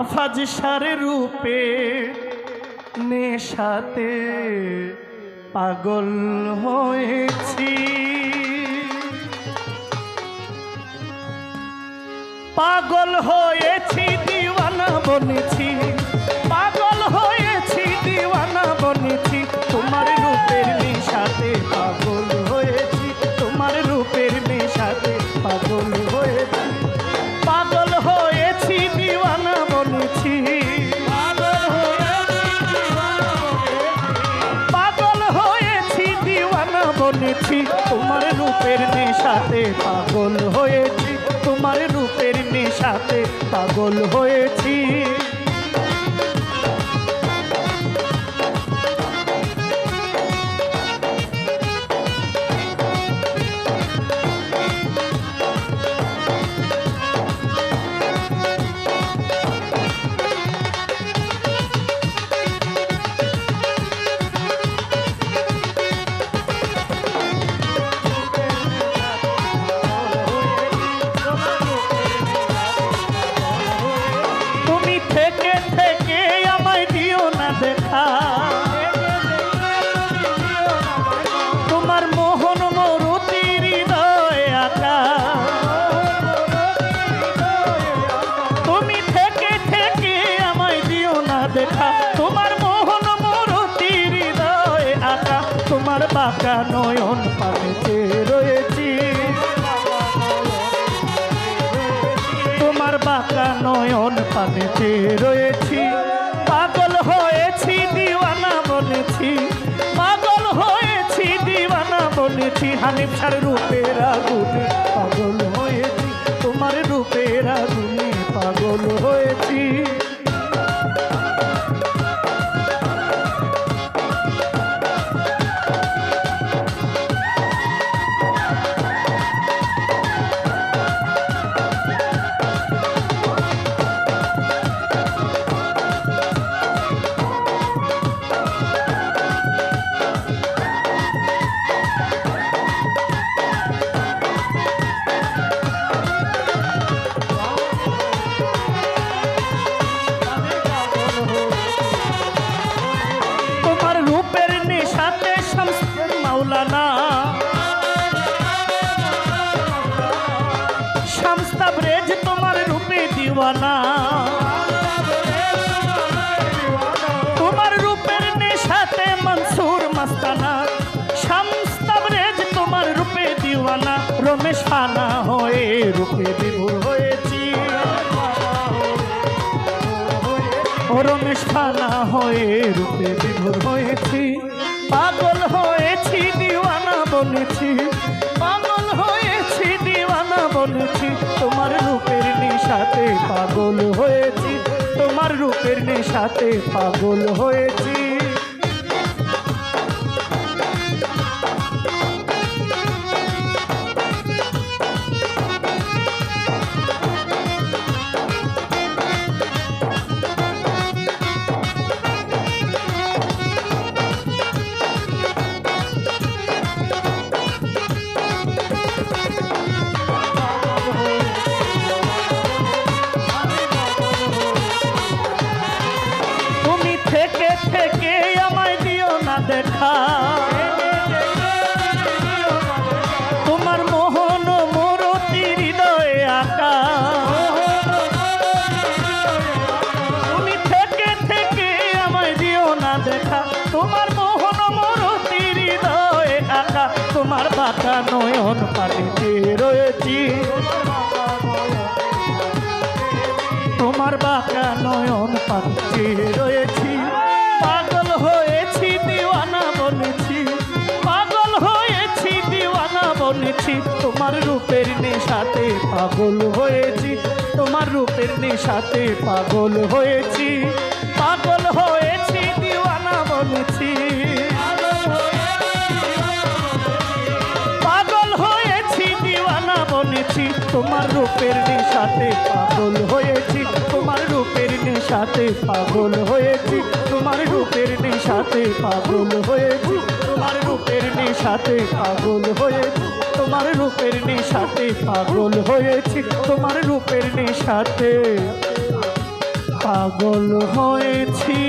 আফাজ সারে রূপে নেশাতে পাগল হয়েছি। পাগল হয়েছি দিওয়ানা বনেছি। বনেছি তোমার রূপের নেশাতে পাগল হয়েছি। তোমার রূপের নেশাতে পাগল হয়েছি। বাঁকা নয়ন পানিতে রয়েছি। তোমার বাঁকা নয়ন পানিতে রয়েছি। পাগল হয়েছি, দিওয়ানা বলেছি পাগল হয়েছি, দিওয়ানা বলেছি হানিফার রূপের মাওলানা। শামস্তাবরেজ তোমার রূপে দিওয়ানা। তোমার রূপের নেশাতে মনসুর মাস্তানা। শামস্তাবরেজ তোমার রূপে দিওয়ানা। রমেশ হয়ে রূপে বিভোর হয়েছি। রমেশ হয়ে রূপে বিভোর হয়েছি। পাগল হয়েছি বলেছি পাগল হয়েছি, দিওয়ানা বলেছি তোমার রূপের নেশাতে পাগল হয়েছি, তোমার রূপের নেশাতে পাগল হয়েছি। থেকে থেকে আমায় দিও না দেখা। তোমার মোহন মোরতি হৃদয়ে আঁকা। তুমি থেকে থেকে আমায় দিও না দেখা। তোমার মোহন মোরতি হৃদয়ে আঁকা। তোমার বাঁকা নয়ন পানিতে রয়েছি। তোমার বাঁকা নয়ন পাচ্ছে রয়েছি। রূপের নেশাতে পাগল হয়েছি, তোমার রূপের নেশাতে পাগল হয়েছি। পাগল হয়েছি, দিওয়ানা বলেছি। পাগল হয়েছি, দিওয়ানা বনেছি তোমার রূপের নেশাতে পাগল হয়েছি, তোমার রূপের নেশাতে পাগল হয়েছি। তোমার রূপের নেশাতে পাগল হয়েছি। তোমার রূপের নেশাতে পাগল হয়েছি। তোমার রূপের নেশাতে পাগল হয়েছি। তোমার রূপের নেশাতে পাগল হয়েছি।